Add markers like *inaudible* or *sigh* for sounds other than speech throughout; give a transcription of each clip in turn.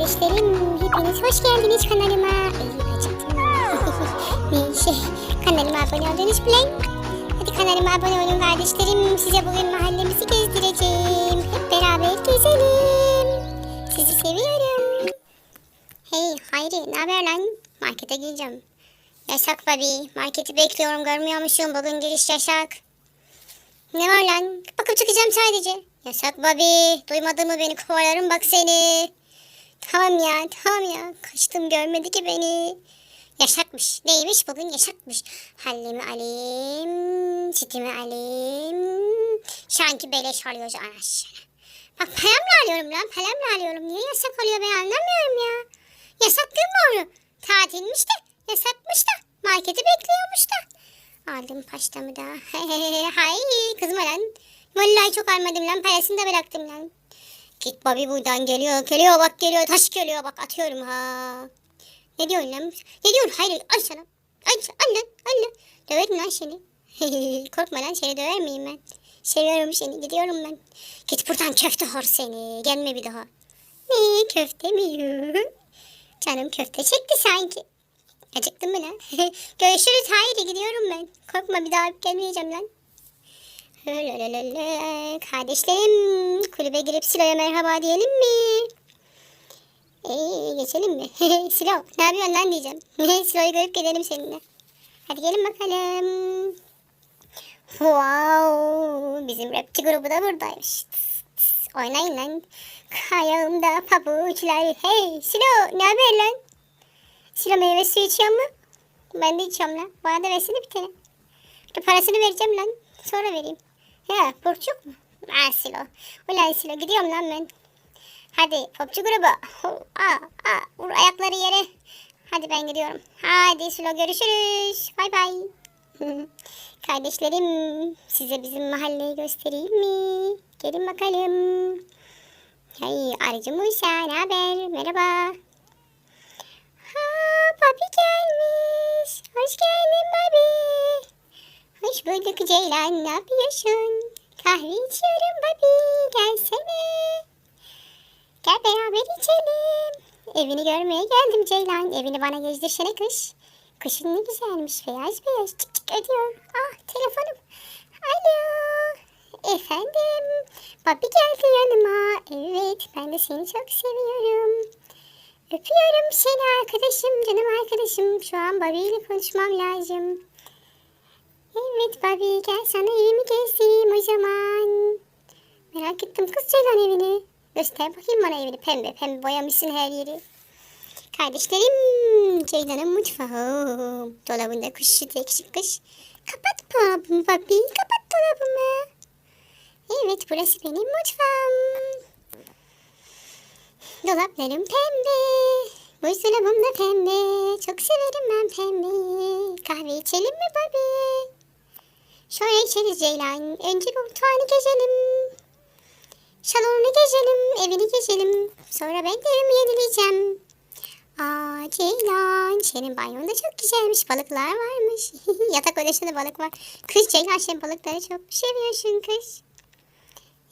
kardeşlerim, hepiniz hoş geldiniz kanalıma. *laughs* Elim acıktım. Neyse, kanalıma abone oldunuz bile. Hadi kanalıma abone olun kardeşlerim. Size bugün mahallemizi gezdireceğim. Hep beraber gezelim. Sizi seviyorum. Hey Hayri, ne haber lan? Markete gideceğim. Yasak babi. Marketi bekliyorum görmüyormuşum. Bugün giriş yasak. Ne var lan? Bakıp çıkacağım sadece. Yasak babi. Duymadın mı beni kovalarım bak seni. Tamam ya tamam ya. Kaçtım görmedi ki beni. Yaşakmış. Neymiş bugün yaşakmış. Hallemi alayım. Çitimi alayım. Şanki beleş alıyoruz anasını. Bak paramla alıyorum lan. Paramla alıyorum. Niye yasak oluyor ben anlamıyorum ya. Yasak gün doğru. Tatilmiş de. Yasakmış da. Marketi bekliyormuş da. Aldım paştamı da. *laughs* Hay kızma lan. Vallahi çok almadım lan. Parasını da bıraktım lan. Git babi buradan geliyor. Geliyor bak geliyor. Taş geliyor bak atıyorum ha. Ne diyorsun lan? Ne diyorsun? Hayır al sana. Al, al lan al lan. Döverim lan seni. *laughs* Korkma lan seni döver miyim ben? Seviyorum seni gidiyorum ben. Git buradan köfte hor seni. Gelme bir daha. Ne köfte mi? Canım köfte çekti sanki. Acıktın mı lan? *laughs* Görüşürüz hayır gidiyorum ben. Korkma bir daha gelmeyeceğim lan. Kardeşlerim kulübe girip Silo'ya merhaba diyelim mi? Ee, geçelim mi? *laughs* Silo ne yapıyorsun lan diyeceğim. *laughs* Silo'yu görüp gidelim seninle. Hadi gelin bakalım. Wow, bizim rapçi grubu da buradaymış. Oynayın lan. Kayağımda pabuçlar. Hey Silo ne haber lan? Silo meyve suyu içiyor mu? Ben de içiyorum lan. Bana da versene bir tane. Parasını vereceğim lan. Sonra vereyim. He borç yok mu? Ha Silo. Ulan Silo gidiyorum lan ben. Hadi popçu grubu. Aa, aa, vur ayakları yere. Hadi ben gidiyorum. Hadi Silo görüşürüz. Bay bay. *laughs* Kardeşlerim size bizim mahalleyi göstereyim mi? Gelin bakalım. Hey arıcı Musa ne haber? Merhaba. Ha Babi gelmiş. Hoş geldin Babi. Hoş bulduk Ceylan. Ne yapıyorsun? Kahve içiyorum Babi. Gelsene. Gel beraber içelim. Evini görmeye geldim Ceylan. Evini bana gezdirsene kış. Kışın ne güzelmiş. Beyaz beyaz çık çık ödüyor. Ah telefonum. Alo. Efendim. Babi geldi yanıma. Evet ben de seni çok seviyorum. Öpüyorum seni arkadaşım, canım arkadaşım. Şu an Bobby ile konuşmam lazım. Evet Bobby gel sana evimi gezdireyim o zaman. Merak ettim kız Ceylan evini. Göster bakayım bana evini pembe pembe boyamışsın her yeri. Kardeşlerim Ceylan'ın mutfağı. Dolabında kuş sütü eksik kış. Kapat Bobby kapat dolabımı. Evet burası benim mutfağım. Dolaplarım pembe. Buzdolabım da pembe. Çok severim ben pembeyi. Kahve içelim mi babi? Şöyle içeriz Ceylan. Önce bir mutfağını gezelim. Salonunu gezelim. Evini gezelim. Sonra ben de evimi yenileyeceğim. Aa Ceylan. Senin banyonda çok güzelmiş. Balıklar varmış. *laughs* Yatak odasında balık var. Kız Ceylan sen balıkları çok seviyorsun kız.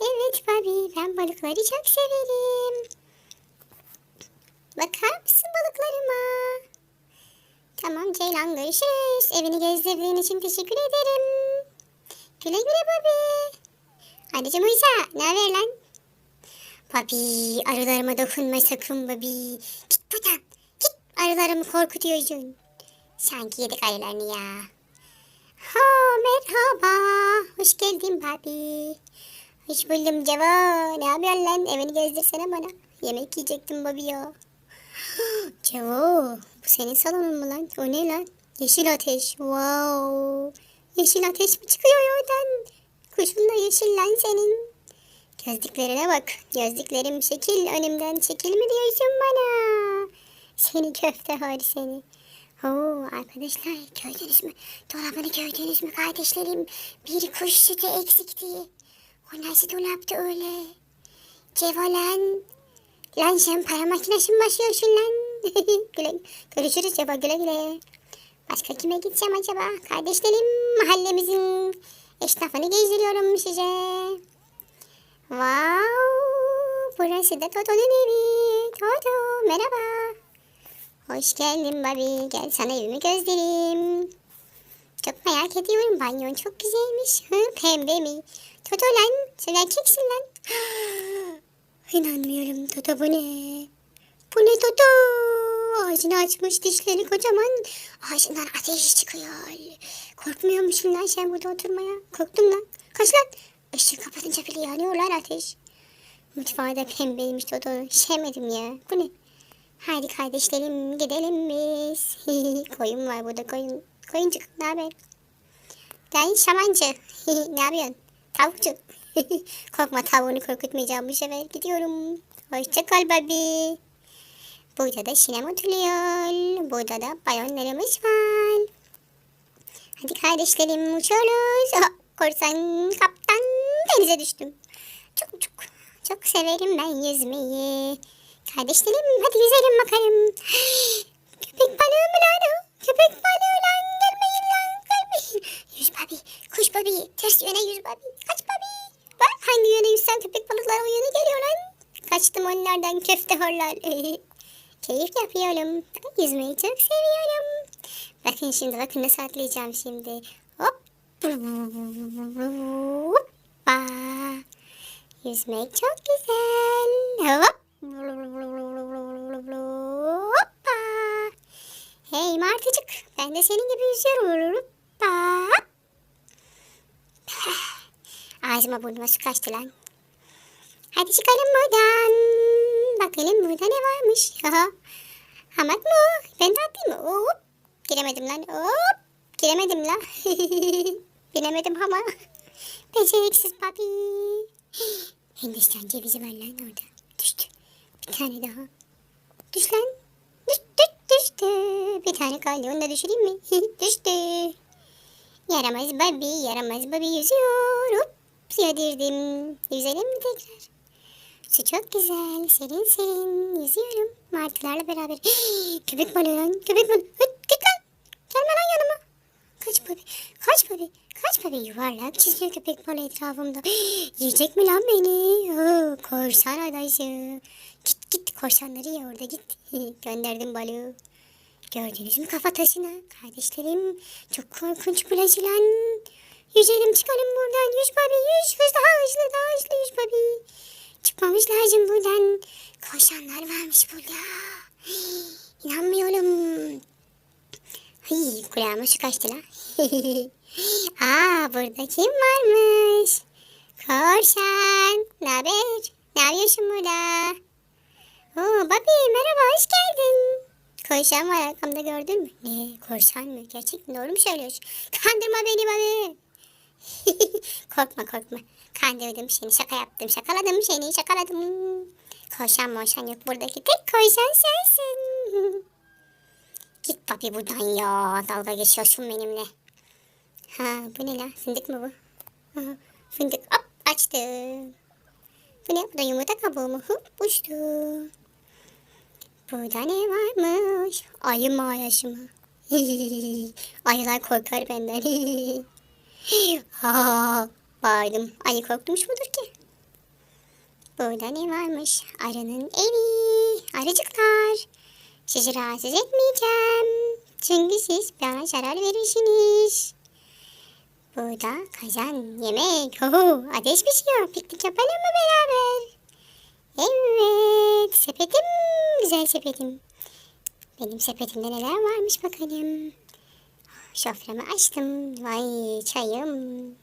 Evet Babi ben balıkları çok severim. Bakar mısın balıklarıma? Tamam Ceylan görüşürüz. Evini gezdirdiğin için teşekkür ederim. Güle güle Bobby. Anneciğim Uysa ne haber lan? Bobby arılarıma dokunma sakın Bobby. Git buradan. Git arılarımı korkutuyorsun. Sanki yedik arılarını ya. Ha merhaba. Hoş geldin Bobby. Hoş buldum Ceva. Ne yapıyorsun lan? Evini gezdirsene bana. Yemek yiyecektim Bobby ya. *gasps* Cevo, bu senin salonun mu lan? O ne lan? Yeşil ateş. Wow. Yeşil ateş mi çıkıyor oradan? Kuşun da yeşil lan senin. Gözlüklerine bak. Gözlüklerim şekil. Önümden çekil mi diyorsun bana? Seni köfte hori seni. Oo, arkadaşlar gördünüz mü? Dolabını gördünüz mü kardeşlerim? Bir kuş sütü eksikti. O nasıl dolaptı öyle? Cevo lan. Lan sen para makinesi mi basıyorsun lan? *laughs* güle, görüşürüz Ceva güle güle. Başka kime gideceğim acaba? Kardeşlerim mahallemizin esnafını gezdiriyorum size. Wow, burası da Toto'nun evi. Toto merhaba. Hoş geldin Bobby. Gel sana evimi göstereyim. Çok merak ediyorum. Banyon çok güzelmiş. Pembe mi? Toto lan. Sen erkeksin lan. *gasps* İnanmıyorum Toto bu ne? Bu ne Toto? Ağzını açmış dişleri kocaman. Ağzından ateş çıkıyor. Korkmuyor musun lan sen burada oturmaya? Korktum lan. Kaç lan. Işığı kapatınca bile yanıyor lan ateş. Mutfağı da pembeymiş Toto. Sevmedim ya. Bu ne? Haydi kardeşlerim gidelim biz. *laughs* koyun var burada koyun. Koyuncuk ne haber? Ben şamancı. *laughs* ne yapıyorsun? Tavukçu. *laughs* Korkma tavuğunu korkutmayacağım bu sefer. Gidiyorum. Hoşça kal baby. Burada da şinem oturuyor. Burada da balonlarımız var. Hadi kardeşlerim uçuyoruz. Oh, korsan kaptan denize düştüm. Çok çok çok severim ben yüzmeyi. Kardeşlerim hadi yüzelim bakalım. *gasps* Köpek balığı mı lan o? Köpek balığı lan gelmeyin lan gelmeyin. Yüz babi kuş babi ters yöne yüz babi. Kaç babi. Bak hangi yöne yüzsen köpek balıkları o yöne geliyor lan. Kaçtım onlardan köfte horlar. *laughs* Keyif yapıyorum. Yüzmeyi çok seviyorum. Bakın şimdi bakın nasıl atlayacağım şimdi. Hop. Hoppa. Yüzmek çok güzel. Hop. Hoppa. Hey martıcık. Ben de senin gibi yüzüyorum. Hoppa. Ağzıma burnuma su kaçtı lan. Hadi çıkalım buradan. Bakalım burada ne varmış. Hamak mı? Ben de atlayayım mı? Hop. Giremedim lan. Hop. Giremedim lan. *laughs* Bilemedim ama. Beceriksiz papi. *gasps* Hindistan cevizi var lan orada. Düştü. Bir tane daha. Düş lan. Düş, düş, düştü. Bir tane kaldı. Onu da düşüreyim mi? *laughs* düştü. Yaramaz babi, yaramaz babi yüzüyor. Hop. Suya girdim. Yüzelim mi tekrar? Su çok güzel. Serin serin. Yüzüyorum. Martılarla beraber. *gasps* köpek balığı lan. Köpek balığı. Hıt, git lan. Gelme lan yanıma. Kaç babi. Kaç babi. Kaç babi yuvarlak çiziyor köpek balığı etrafımda. *gasps* Yiyecek mi lan beni? Oo, korsan adayı. Git git korsanları ye orada git. *laughs* Gönderdim balığı. Gördünüz mü kafa taşına? Kardeşlerim çok korkunç plajı lan. Yüzelim çıkalım buradan. Yüz babi yüz. Hız daha hızlı daha hızlı yüz babi. Çıkmamız lazım buradan. Koşanlar varmış burada. *gasps* İnanmıyorum. Ay, kulağıma su kaçtı lan. *laughs* Aa, burada kim varmış? Korsan. Ne haber? Ne yapıyorsun burada? Oo, babi merhaba hoş geldin. Korsan var arkamda gördün mü? Ne korsan mı? Gerçekten doğru mu söylüyorsun? Kandırma beni babi. *laughs* korkma korkma. Kandırdım seni şaka yaptım şakaladım seni şakaladım. Korsan morsan yok buradaki tek korsan sensin. *laughs* Git papi buradan ya dalga geçiyorsun benimle. Ha bu ne la fındık mı bu? Aha, fındık hop açtı. Bu ne bu da yumurta kabuğu mu? Hop uçtu. Burada ne varmış? Ayı mı ayaşı *laughs* mı? Ayılar korkar benden. *laughs* Ha, bağırdım. Ayı korkmuş mudur ki? Burada ne varmış? Arının evi. Arıcıklar. Sizi rahatsız etmeyeceğim. Çünkü siz bana zarar verirsiniz. Burada kazan, yemek, oho, ateş pişiyor. Piknik yapalım mı beraber? Evet, sepetim, güzel sepetim. Benim sepetimde neler varmış bakalım. Soframı açtım. Vay çayım.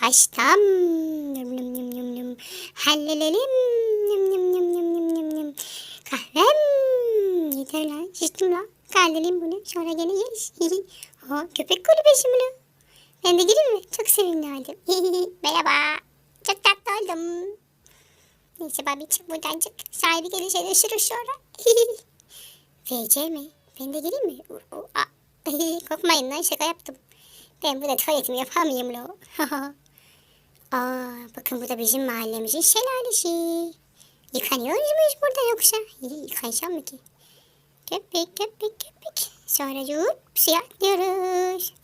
Paştam. Yum yum yum yum yum. Hallelelim. Yum yum yum yum yum yum yum. Kahvem. Yeter lan. Şiştim lan. Kaldeleyim bunu. Sonra gene yeriz. *laughs* ha, köpek kulübesi mi lan? Ben de gireyim mi? Çok sevimli oldum. *laughs* Merhaba. Çok tatlı oldum. Neyse babi çık buradan çık. Sahibi gelirse de sonra. *laughs* FC mi? Ben de gireyim mi? Korkmayın lan şaka yaptım. Ben burada tuvaletimi yapamayayım lo. Aa, bakın bu da bizim mahallemizin şelalesi. Yıkanıyoruz muyuz burada yoksa? Yıkansam mı ki? Köpek köpek köpek. Sonra yup suya atlıyoruz.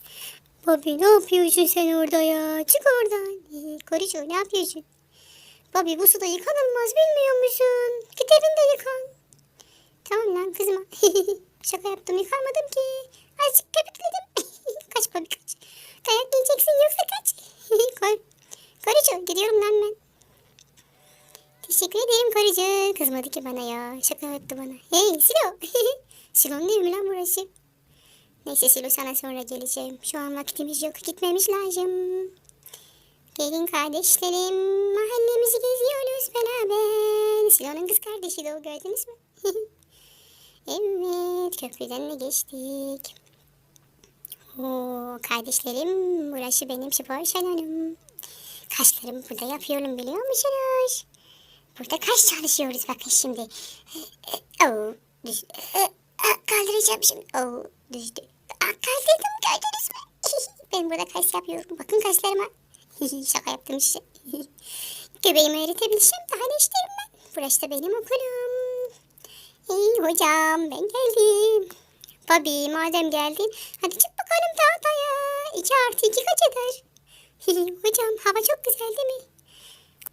Bobby ne yapıyorsun sen orada ya? Çık oradan. Korucu ne yapıyorsun? Bobby bu suda yıkanılmaz bilmiyor musun? Git evinde yıkan. Tamam lan kızma. *laughs* Şaka yaptım yıkamadım ki. Azıcık köpükledim. *laughs* kaç Bobby kaç. Dayak yiyeceksin yoksa kaç. *laughs* Koy. Korucu gidiyorum lan ben. Teşekkür ederim korucu. Kızmadı ki bana ya. Şaka yaptı bana. Hey Silo. *laughs* Silo'nun değil mi lan burası? Neyse Silo sana sonra geleceğim. Şu an vaktimiz yok. Gitmemiz lazım. Gelin kardeşlerim. Mahallemizi geziyoruz beraber. Silo'nun kız kardeşi de o gördünüz mü? *laughs* evet köprüden de geçtik. Oo, kardeşlerim burası benim spor salonum. Kaşlarımı burada yapıyorum biliyor musunuz? Burada kaş çalışıyoruz bakın şimdi. Oh, düştü. Kaldıracağım şimdi. Oh, düştü. Aa, kaldırdım gördünüz mü? *laughs* ben burada kaş yapıyorum. Bakın kaşlarıma. *laughs* Şaka yaptım size. *laughs* Göbeğimi öğretebilirsem daha ne isterim ben. Burası da benim okulum. Hey hocam ben geldim. Bobby madem geldin hadi çık bakalım tahtaya. 2 artı 2 kaç eder? Hocam hava çok güzel değil mi?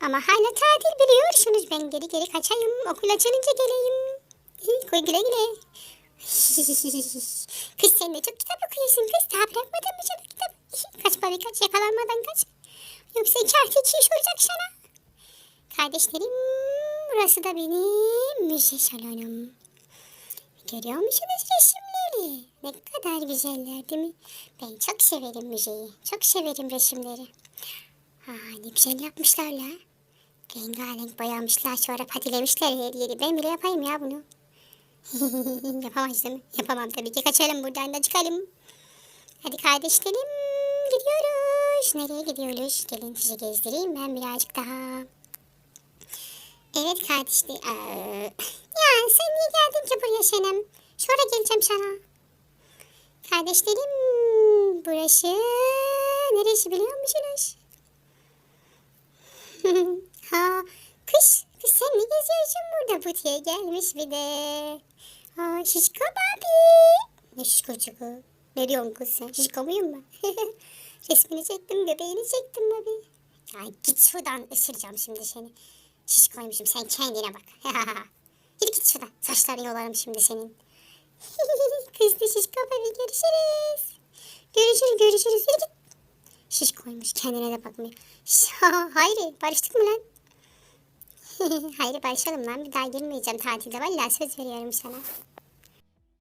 Ama hala tatil biliyorsunuz. Ben geri geri kaçayım. Okul açılınca geleyim. Koy güle güle. kız sen de çok kitap okuyorsun kız. Daha bırakmadın mı canım kitap? kaç bari kaç yakalanmadan kaç. Yoksa iki artı iki iş olacak sana. Kardeşlerim burası da benim müze salonum. Görüyor musunuz resimleri? Ne kadar güzeller değil mi? Ben çok severim müzeyi. Çok severim resimleri. Ha, ne güzel yapmışlar la. Rengarenk boyamışlar sonra patilemişler her yeri. Ben bile yapayım ya bunu. *laughs* Yapamaz? Yapamam tabii ki. Kaçalım buradan da çıkalım. Hadi kardeşlerim gidiyoruz. Nereye gidiyoruz? Gelin sizi gezdireyim ben birazcık daha. Evet kardeşler. Ee, ya sen niye geldin ki buraya Şenem? Sonra geleceğim sana. Kardeşlerim burası neresi biliyor musunuz? *laughs* ha kız, kız sen ne geziyorsun burada butiğe gelmiş bir de. Ha şişko babi. Ne şişkocu bu? Ne diyorsun kız sen? Şişko muyum ben? *laughs* Resmini çektim, göbeğini çektim babi. Ya git şuradan ısıracağım şimdi seni. Şişkoymuşum sen kendine bak. *laughs* Git git şuradan. Saçlarını yolarım şimdi senin. Kız da şişko babi görüşürüz. Görüşürüz görüşürüz. Yürü git. Şiş koymuş kendine de bakmıyor. *laughs* Hayri barıştık mı lan? *laughs* Hayri barışalım lan bir daha girmeyeceğim tatilde. Vallahi söz veriyorum sana.